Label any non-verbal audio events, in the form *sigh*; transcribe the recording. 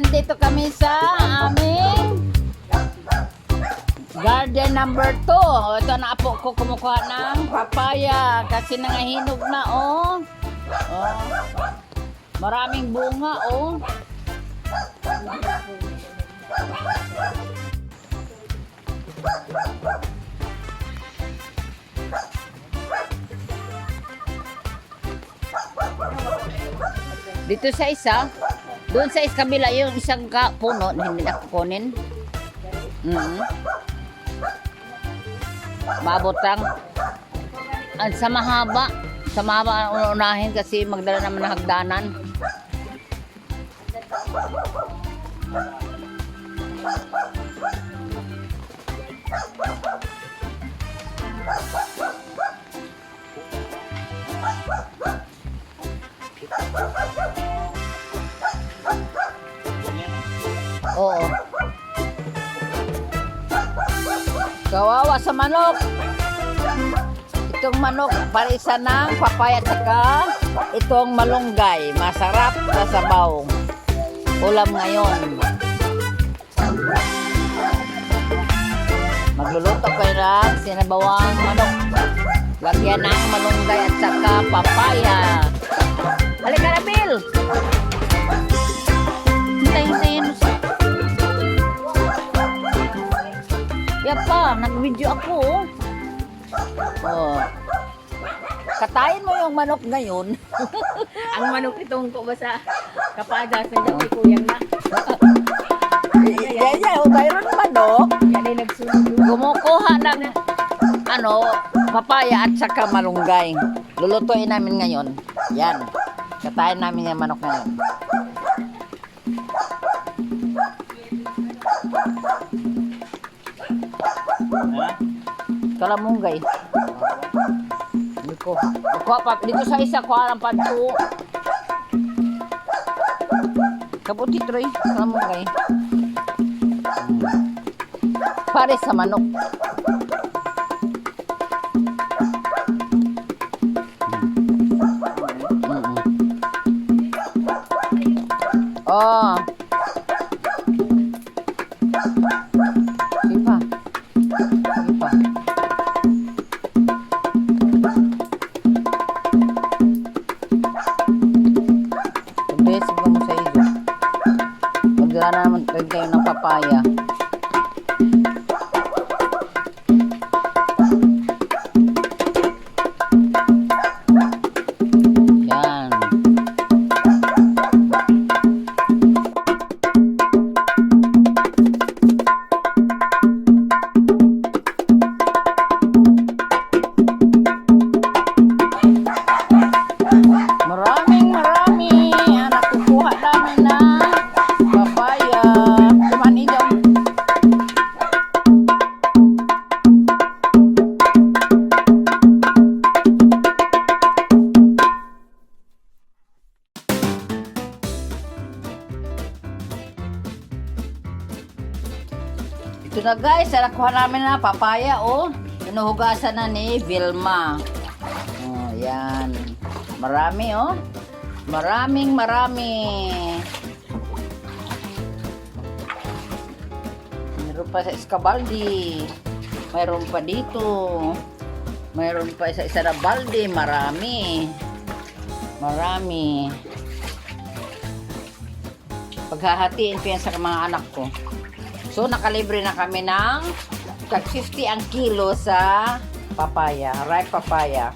nandito kami sa aming garden number 2. Ito na po ko kumukuha ng papaya kasi nangahinog na oh. Oh. Maraming bunga oh. Dito sa isa, doon sa is kabila yung isang ka puno na hindi nakukunin. Mm Maabot lang. Ang sa mahaba. Sa mahaba ang unahin kasi magdala naman ng hagdanan. Oo. Kawawa sa manok. Itong manok, parisa ng papaya at saka itong malunggay. Masarap sa sabaw. Ulam ngayon. Magluluto kayo ng sinabawang manok. Lagyan ng malunggay at saka papaya. Pa, nag-video ako. oh. Oh. Katayin mo yung manok ngayon. *laughs* Ang manok itong ko ba sa kapada sa dami kuyang na. Yan yan, oh, mayroon manok. Yan ay nagsunod. Kumukuha ng ano, papaya at saka malunggay. Lulutuin namin ngayon. Yan. Katayin namin yung manok ngayon. Kalamunggay. Dito. Kuha pa dito sa isa kuha ng panto. Kabuti troy, kalamunggay. Pare sa manok. Oh. Mo mo sa iyo. Magdala na naman kayo ng papaya. Ito na guys, nakuha namin na papaya oh. Pinuhugasan na ni Vilma. Oh, yan. Marami oh. Maraming marami. Meron pa sa Escabaldi. Mayroon pa dito. Mayroon pa sa isa na balde. Marami. Marami. Paghahatiin ko yan sa mga anak ko. So, nakalibre na kami ng tag 50 ang kilo sa papaya, ripe papaya.